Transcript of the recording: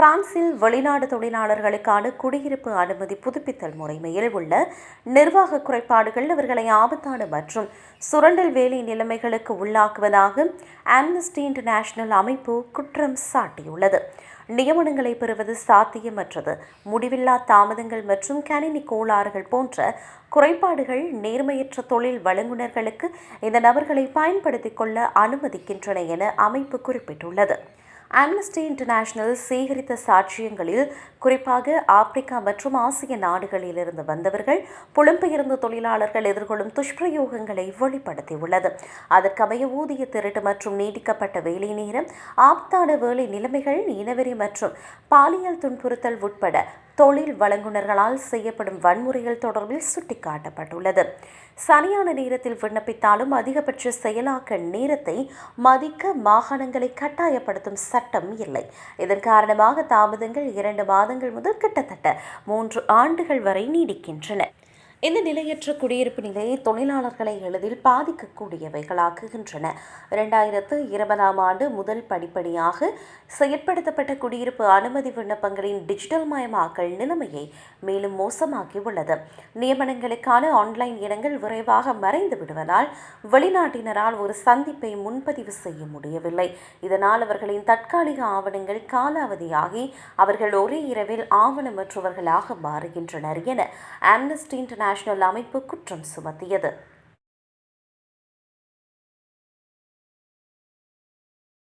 பிரான்சில் வெளிநாடு தொழிலாளர்களுக்கான குடியிருப்பு அனுமதி புதுப்பித்தல் முறைமையில் உள்ள நிர்வாக குறைபாடுகள் அவர்களை ஆபத்தான மற்றும் சுரண்டல் வேலை நிலைமைகளுக்கு உள்ளாக்குவதாக ஆம்னஸ்டி இன்டர்நேஷனல் அமைப்பு குற்றம் சாட்டியுள்ளது. நியமனங்களை பெறுவது சாத்தியமற்றது. முடிவில்லா தாமதங்கள் மற்றும் கணினி கோளாறுகள் போன்ற குறைபாடுகள் நேர்மையற்ற தொழில் வழங்குநர்களுக்கு இந்த நபர்களை பயன்படுத்திக் கொள்ள அனுமதிக்கின்றன என அமைப்பு குறிப்பிட்டுள்ளது. ஆம்னஸ்டி இன்டர்நேஷனல் சேகரித்த சாட்சியங்களில் குறிப்பாக ஆப்பிரிக்கா மற்றும் ஆசிய நாடுகளிலிருந்து வந்தவர்கள் புலம்பெயர்ந்த தொழிலாளர்கள் எதிர்கொள்ளும் துஷ்பிரயோகங்களை வெளிப்படுத்தியுள்ளது. அதற்கமைய ஊதிய திருட்டு மற்றும் நீடிக்கப்பட்ட வேலை நேரம் ஆபத்தான வேலை நிலைமைகள் இனவெறி மற்றும் பாலியல் துன்புறுத்தல் உட்பட தொழில் வழங்குனர்களால் செய்யப்படும் வன்முறைகள் தொடர்பில் சுட்டிக்காட்டப்பட்டுள்ளது. சரியான நேரத்தில் விண்ணப்பித்தாலும் அதிகபட்ச செயலாக்க நேரத்தை மதிக்க மாகாணங்களை கட்டாயப்படுத்தும் சட்டம் இல்லை. இதன் காரணமாக தாமதங்கள் இரண்டு மாதங்கள் முதல் கிட்டத்தட்ட மூன்று ஆண்டுகள் வரை நீடிக்கின்றன. இந்த நிலையற்ற குடியிருப்பு நிலையை தொழிலாளர்களை எளிதில் பாதிக்கக்கூடியவைகளாக்குகின்றன. இரண்டாயிரத்து இருபதாம் ஆண்டு முதல் படிப்படியாக செயற்படுத்தப்பட்ட குடியிருப்பு அனுமதி விண்ணப்பங்களின் டிஜிட்டல் மயமாக்கல் நிலைமையை மேலும் மோசமாக்கியுள்ளது. நியமனங்களுக்கான ஆன்லைன் இடங்கள் விரைவாக மறைந்து விடுவதால் வெளிநாட்டினரால் ஒரு சந்திப்பை முன்பதிவு செய்ய முடியவில்லை. இதனால் அவர்களின் தற்காலிக ஆவணங்கள் காலாவதியாகி அவர்கள் ஒரே இரவில் ஆவணமற்றவர்களாக மாறுகின்றனர் என ஆம்னஸ்டி இன்டர்நேஷனல் அமைப்பு குற்றம் சுமத்தியது.